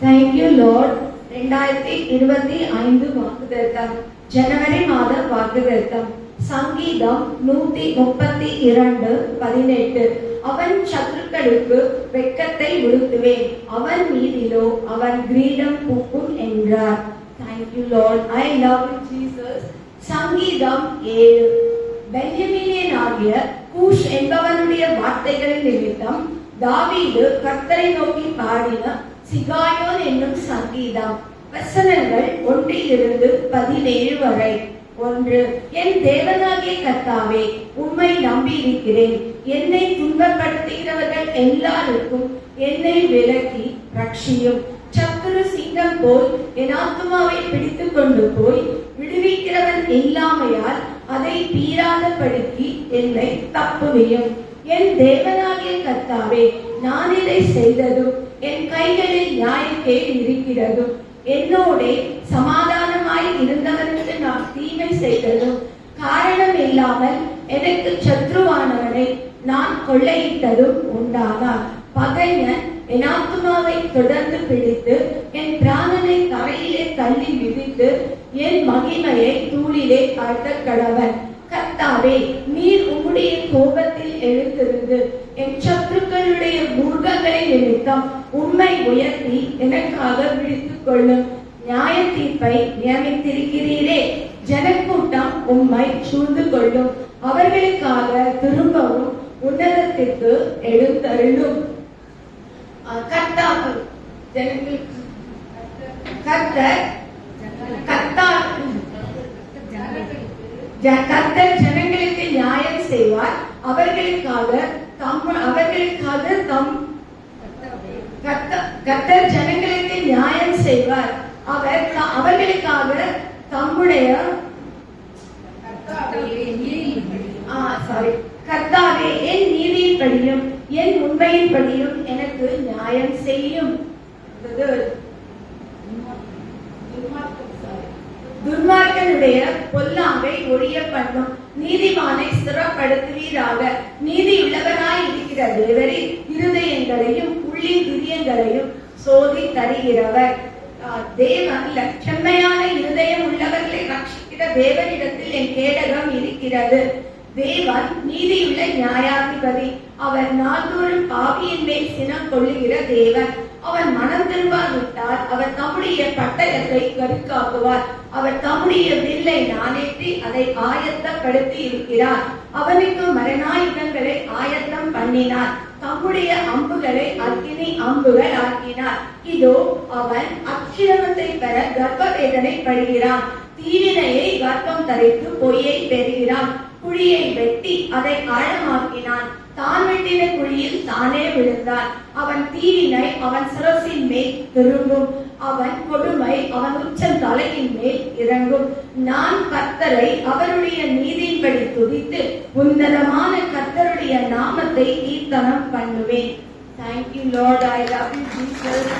Thank you Lord ரெண்டாயிரத்தி இருபத்தி ஐந்து வாக்குதத்தம் ஜனவரி மாத வாக்குதத்தம் சங்கீதம் நூத்தி முப்பத்தி இரண்டு பதினெட்டு அவன் சத்துருக்களுக்கு வெக்கத்தை உடுத்துவேன் அவன் மீதிலோ அவன் கிரீடம் பூக்கும் என்றார் thank you lord I love Jesus சங்கீதம் ஏழு ஆகிய கூஷ் என்பவனுடைய வார்த்தைகளின் நிமித்தம் தாவீது கர்த்தரை நோக்கி பாடின சிகாயோன் என்னும் சங்கீதம். வசனங்கள் ஒன்றிலிருந்து பதினேழு வரை. ஒன்று என் தேவனாகிய கத்தாவே உம்மை நம்பி இருக்கிறேன் என்னை துன்பப்படுத்துகிறவர்கள் எல்லாருக்கும் என்னை விலக்கி ரட்சியும். சத்துரு சிங்கம் போல் என் ஆத்மாவை பிடித்துக் கொண்டு போய் விடுவிக்கிறவன் இல்லாமையால் அதை பீறாதபடிக்கு என்னை தப்புவியும். என் தேவனாகிய கர்த்தாவே நான் இதை செய்ததும் என் கைகளில் நியாயத்தே இருக்கிறதும் என்னோடே சமாதானமாய் இருந்தவனுக்கு நான் தீமை செய்ததும் காரணம் இல்லாமல் எனக்கு சத்ருவானவனை நான் கொள்ளையிட்டதும் உண்டானால் பகைஞன் என் ஆத்மாவை தொடர்ந்து பிடித்து என் பிராணனை தரையிலே தள்ளி விதித்து என் மகிமையை தூளிலே காட்ட கடவன் கர்த்தாவே நீர் உம்முடைய கோபத்தில் எழுந்திருந்து என் சத்துருக்களுடைய முருகங்களை நிமித்தம் உண்மை உயர்த்தி எனக்காக விழித்துக் கொள்ளும் நியாய தீர்ப்பை நியமித்திருக்கிறீரே. ஜனக்கூட்டம் உம்மை சூழ்ந்து கொள்ளும். அவர்களுக்காக திரும்பவும் உன்னதத்திற்கு எழுந்தருளும். கர்த்தாவு ஜனங்களுக்கு கர்த்தர் கர்த்தர் ஜனங்களுக்கு நியாயம் செய்வார். அவர்களுக்காக தம் அவர்களுக்காக தம் கர்த்த- கர்த்தர் ஜனங்களுக்கு நியாயம் செய்வார். அவர் அவர்களுக்காக தம்முடைய சாரி கர்த்தாவே என் நீதியின் படியும் என் உண்மையின் படியும் எனக்கு நியாயம் செய்யும். இது அவர்களுடைய பொல்லாங்கை ஒழிய பண்ணும். நீதிமானை ஸ்திரப்படுத்துவீராக. நீதி நீதியுள்ளவனாய் இருக்கிற தேவரே இருதயங்களையும் உள்ளின் இதயங்களையும் சோதி தருகிறவர். தேவன் ல- செம்மையான இருதயம் உள்ளவர்களை ரட்சிக்கிற தேவனிடத்தில் என் கேடகம் இருக்கிறது. தேவன் நீதியுள்ள நியாயாதிபதி. அவர் நாள்தோறும் பாவியின் மேல் சினம் கொள்ளுகிற தேவன். அவன் மனம் திரும்பாது தம்முடைய பட்டயத்தை கருக்காக்குவார். அவர் தம்முடைய வில்லை நானேற்றி அதை ஆயத்தப்படுத்தி இருக்கிறார் அவனுக்கு மரணாயுதங்களை ஆயத்தம் பண்ணினார். தம்முடைய அம்புகளை அக்கினி அம்புகள் ஆக்கினார் இதோ அவன் அக்கிரமத்தை பெற கர்ப்ப வேதனை படுகிறான். தீவினையை கர்ப்பம் தரித்து பொய்யை பெறுகிறான் குழியை வெட்டி அதை ஆழமாக்கினான். தான் வெட்டின குழியில் தானே விழுந்தான் அவன் தீவினை அவன் சிரசின் மேல் திரும்பும். அவன் கொடுமை அவன் உச்சம் தலையின் மேல் இறங்கும். நான் கர்த்தரை அவருடைய நீதியின்படி துதித்து உன்னதமான நாமத்தை கீர்த்தனம் பண்ணுவேன். Thank you lord I love you Jesus